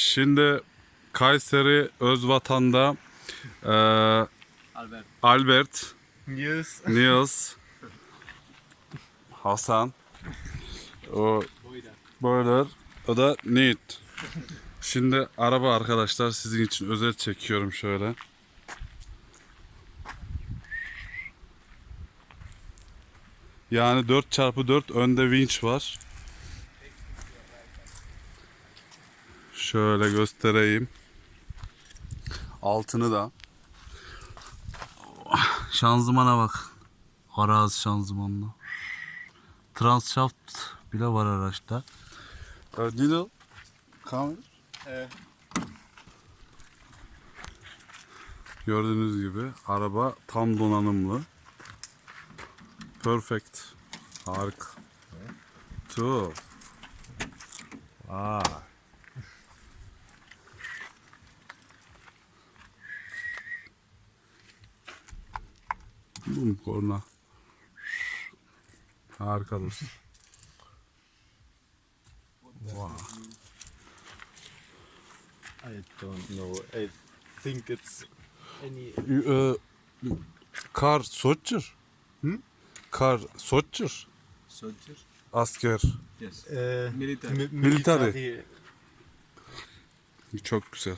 Şimdi Kayseri Özvatan'da eee, Albert. Albert, Yes. Niels, Hasan, o Boiler, o da Nate. Şimdi araba arkadaşlar sizin için özel çekiyorum şöyle. Yani 4x4 önde vinç var. Şöyle göstereyim. Altını da. Şanzımana bak. Arazi şanzımanla. Transshaft bile var araçta. Uh, Dino, come. Ee, Gördüğünüz gibi araba tam donanımlı. Perfect. Harika. Two. Vay. Bum korna. Harika dostum. Wow. I don't know. I think it's any. Ee, Kar Soçur. Hı? Kar Soçur. Soldier. Asker. Yes. Uh, Military. mi- Military. military. Çok güzel.